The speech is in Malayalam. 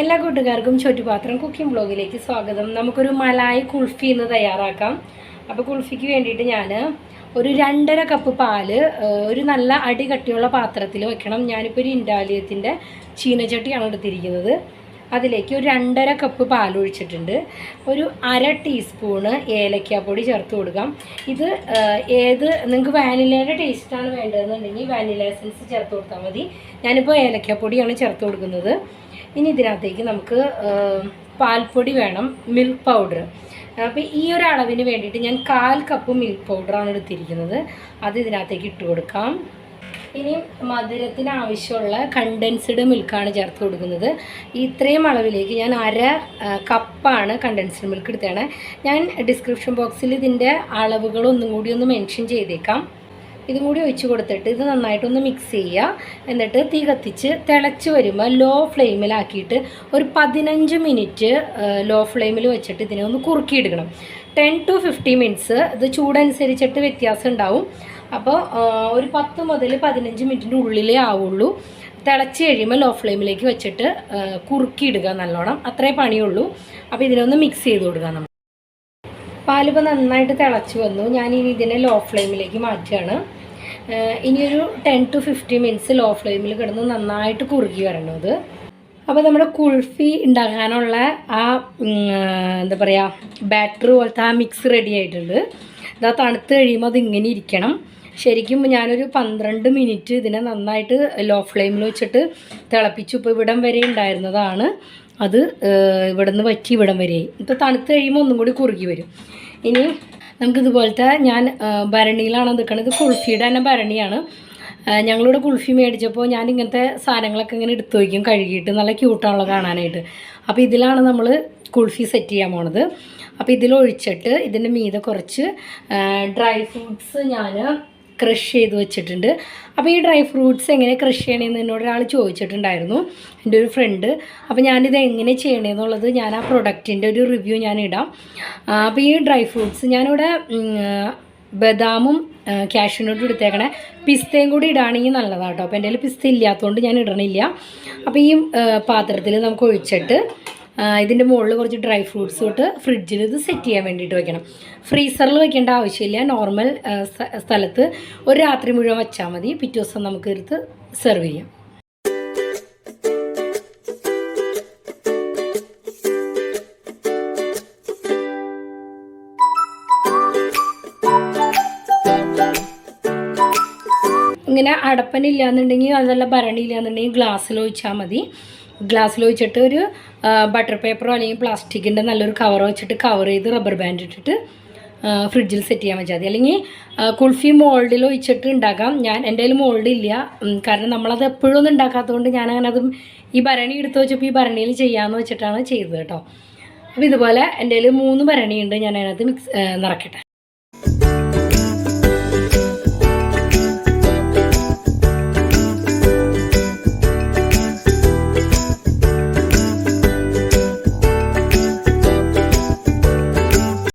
എല്ലാ കൂട്ടുകാർക്കും ചുറ്റുപാത്രം കുക്കിംഗ് ബ്ലോഗിലേക്ക് സ്വാഗതം. നമുക്കൊരു മലായി കുൾഫി ഇന്ന് തയ്യാറാക്കാം. അപ്പോൾ കുൾഫിക്ക് വേണ്ടിയിട്ട് ഞാൻ ഒരു രണ്ടര കപ്പ് പാൽ ഒരു നല്ല അടി കട്ടിയുള്ള പാത്രത്തിൽ വെക്കണം. ഞാനിപ്പോൾ ഒരു ഇൻഡാലിയത്തിന്റെ ചീനച്ചട്ടിയാണ് എടുത്തിരിക്കുന്നത്. അതിലേക്ക് ഒരു രണ്ടര കപ്പ് പാൽ ഒഴിച്ചിട്ടുണ്ട് ഒരു അര ടീസ്പൂണ് ഏലക്കാപ്പൊടി ചേർത്ത് കൊടുക്കാം. ഇത് ഏത് നിങ്ങൾക്ക് വാനിലയുടെ ടേസ്റ്റാണ് വേണ്ടതെന്നുണ്ടെങ്കിൽ വാനില എസൻസ് ചേർത്ത് കൊടുത്താൽ മതി. ഞാനിപ്പോൾ ഏലക്കാപ്പൊടിയാണ് ചേർത്ത് കൊടുക്കുന്നത്. ഇനി ഇതിനകത്തേക്ക് നമുക്ക് പാൽപ്പൊടി വേണം മിൽക്ക് പൗഡർ അപ്പോൾ ഈ ഒരു അളവിന് വേണ്ടിയിട്ട് ഞാൻ കാൽ കപ്പ് മിൽക്ക് പൗഡറാണ് എടുത്തിരിക്കുന്നത്. അത് ഇതിനകത്തേക്ക് ഇട്ട് കൊടുക്കാം. ഇനി മധുരത്തിന് ആവശ്യമുള്ള കണ്ടൻസ്ഡ് മിൽക്കാണ് ചേർത്ത് കൊടുക്കുന്നത്. ഇത്രയും അളവിലേക്ക് ഞാൻ അര കപ്പാണ് കണ്ടൻസ്ഡ് മിൽക്ക് എടുത്തതാണ്. ഞാൻ ഡിസ്ക്രിപ്ഷൻ ബോക്സിൽ ഇതിന്റെ അളവുകളൊന്നും കൂടി ഒന്ന് മെൻഷൻ ചെയ്തേക്കാം. ഇതും കൂടി ഒഴിച്ച് കൊടുത്തിട്ട് ഇത് നന്നായിട്ടൊന്ന് മിക്സ് ചെയ്യുക. എന്നിട്ട് തീ കത്തിച്ച് തിളച്ച് വരുമ്പോൾ ലോ ഫ്ലെയിമിലാക്കിയിട്ട് ഒരു പതിനഞ്ച് മിനിറ്റ് ലോ ഫ്ലെയിമിൽ വെച്ചിട്ട് ഇതിനെ ഒന്ന് കുറുക്കിയെടുക്കണം. ടെൻ ടു ഫിഫ്റ്റി മിനിറ്റ്സ് ഇത് ചൂടനുസരിച്ചിട്ട് വ്യത്യാസം ഉണ്ടാവും. അപ്പോൾ ഒരു പത്ത് മുതൽ പതിനഞ്ച് മിനിറ്റിന്റെ ഉള്ളിലേ ആവുള്ളൂ. തിളച്ച് കഴിയുമ്പോൾ ലോ ഫ്ലെയിമിലേക്ക് വെച്ചിട്ട് കുറുക്കിയിടുക നല്ലോണം. അത്രേ പണിയുള്ളൂ. അപ്പോൾ ഇതിനൊന്ന് മിക്സ് ചെയ്ത് കൊടുക്കുക നമ്മൾ. പാലിപ്പോൾ നന്നായിട്ട് തിളച്ച് വന്നു. ഞാൻ ഇനി ഇതിനെ ലോ ഫ്ലെയിമിലേക്ക് മാറ്റുകയാണ്. ഇനിയൊരു ten to fifty minutes low ഫ്ലെയിമിൽ കിടന്ന് നന്നായിട്ട് കുറുകി വരണം അപ്പോൾ നമ്മുടെ കുൾഫി ഉണ്ടാക്കാനുള്ള ആ, എന്താ പറയുക ബാറ്റർ പോലത്തെ ആ മിക്സ് റെഡി ആയിട്ടുണ്ട്. ഇതാ തണുത്ത് കഴിയുമ്പോൾ അത് ഇങ്ങനെ ഇരിക്കണം. ശരിക്കും ഞാനൊരു പന്ത്രണ്ട് മിനിറ്റ് ഇതിനെ നന്നായിട്ട് ലോ ഫ്ലെയിമിൽ വെച്ചിട്ട് തിളപ്പിച്ചു. ഇപ്പോൾ ഇവിടം വരെ ഉണ്ടായിരുന്നതാണ്. അത് ഇവിടെ നിന്ന് വറ്റി ഇവിടം വരെ. ഇപ്പോൾ തണുത്ത് കഴിയുമ്പോൾ ഒന്നും കൂടി കുറുകി വരും. ഇനി നമുക്കിതുപോലത്തെ ഞാൻ ഭരണിയിലാണ് നിൽക്കുന്നത് കുൾഫിയുടെ തന്നെ ഭരണിയാണ്. ഞങ്ങളിവിടെ കുൾഫി മേടിച്ചപ്പോൾ ഞാൻ ഇങ്ങനത്തെ സാധനങ്ങളൊക്കെ ഇങ്ങനെ എടുത്തു വയ്ക്കും കഴുകിയിട്ട്. നല്ല ക്യൂട്ടാണല്ലോ കാണാനായിട്ട്. അപ്പോൾ ഇതിലാണ് നമ്മൾ കുൾഫി സെറ്റ് ചെയ്യാൻ പോണത്. അപ്പോൾ ഇതിലൊഴിച്ചിട്ട് ഇതിന്റെ മീതെ കുറച്ച് ഡ്രൈ ഫ്രൂട്ട്സ് ഞാൻ ക്രഷ് ചെയ്ത് വെച്ചിട്ടുണ്ട്. അപ്പോൾ ഈ ഡ്രൈ ഫ്രൂട്ട്സ് എങ്ങനെ ക്രഷ് ചെയ്യണമെന്ന് എന്നോട് ഒരാൾ ചോദിച്ചിട്ടുണ്ടായിരുന്നു. എന്റെ ഒരു ഫ്രണ്ട് അപ്പോൾ ഞാനിത് എങ്ങനെ ചെയ്യണമെന്നുള്ളത് ഞാൻ ആ പ്രൊഡക്റ്റിന്റെ ഒരു റിവ്യൂ ഞാൻ ഇടാം. അപ്പോൾ ഈ ഡ്രൈ ഫ്രൂട്ട്സ് ഞാനിവിടെ ബദാമും ക്യാഷ്യൂനട്ടും എടുത്തേക്കണേ. പിസ്തയും കൂടി ഇടുകയാണെങ്കിൽ നല്ലതാണ് കേട്ടോ അപ്പോൾ എന്റെ കയ്യിൽ പിസ്ത ഇല്ലാത്തതുകൊണ്ട് ഞാൻ ഇടണില്ല. അപ്പോൾ ഈ പാത്രത്തിൽ നമുക്ക് ഒഴിച്ചിട്ട് ഇതിന്റെ മുകളിൽ കുറച്ച് ഡ്രൈ ഫ്രൂട്ട്സ് തൊട്ട് ഫ്രിഡ്ജിൽ ഇത് സെറ്റ് ചെയ്യാൻ വേണ്ടിയിട്ട് വെക്കണം. ഫ്രീസറിൽ വെക്കേണ്ട ആവശ്യമില്ല. നോർമൽ സ്ഥലത്ത് ഒരു രാത്രി മുഴുവൻ വെച്ചാൽ മതി. പിറ്റേ ദിവസം നമുക്ക് എടുത്ത് സെർവ് ചെയ്യാം. ഇങ്ങനെ അടപ്പനില്ലാന്നുണ്ടെങ്കിൽ അതല്ല ഭരണിയില്ലാന്നുണ്ടെങ്കിൽ ഗ്ലാസ്സിൽ ഒഴിച്ചാൽ മതി. ഗ്ലാസ്സിൽ വെച്ചിട്ട് ഒരു ബട്ടർ പേപ്പറോ അല്ലെങ്കിൽ പ്ലാസ്റ്റിക്കിന്റെ നല്ലൊരു കവർ വെച്ചിട്ട് കവർ ചെയ്ത് റബ്ബർ ബാൻഡ് ഇട്ടിട്ട് ഫ്രിഡ്ജിൽ സെറ്റ് ചെയ്യാൻ വെച്ചാൽ മതി. അല്ലെങ്കിൽ കുൾഫി മോൾഡിൽ ഒഴിച്ചിട്ട് ഉണ്ടാക്കാം. ഞാൻ എന്റെ കയ്യിൽ മോൾഡ് ഇല്ല. കാരണം നമ്മളത് എപ്പോഴും ഒന്നും ഉണ്ടാക്കാത്തതുകൊണ്ട് ഞാൻ അങ്ങനെ അതും ഈ ഭരണി എടുത്ത് വെച്ചപ്പോൾ ഈ ഭരണിയിൽ ചെയ്യാമെന്ന് വെച്ചിട്ടാണ് ചെയ്തത് കേട്ടോ. അപ്പോൾ ഇതുപോലെ എന്റെ കയ്യിൽ മൂന്ന് ഭരണിയുണ്ട്. ഞാൻ അതിനകത്ത് മിക്സ് നിറക്കട്ടെ.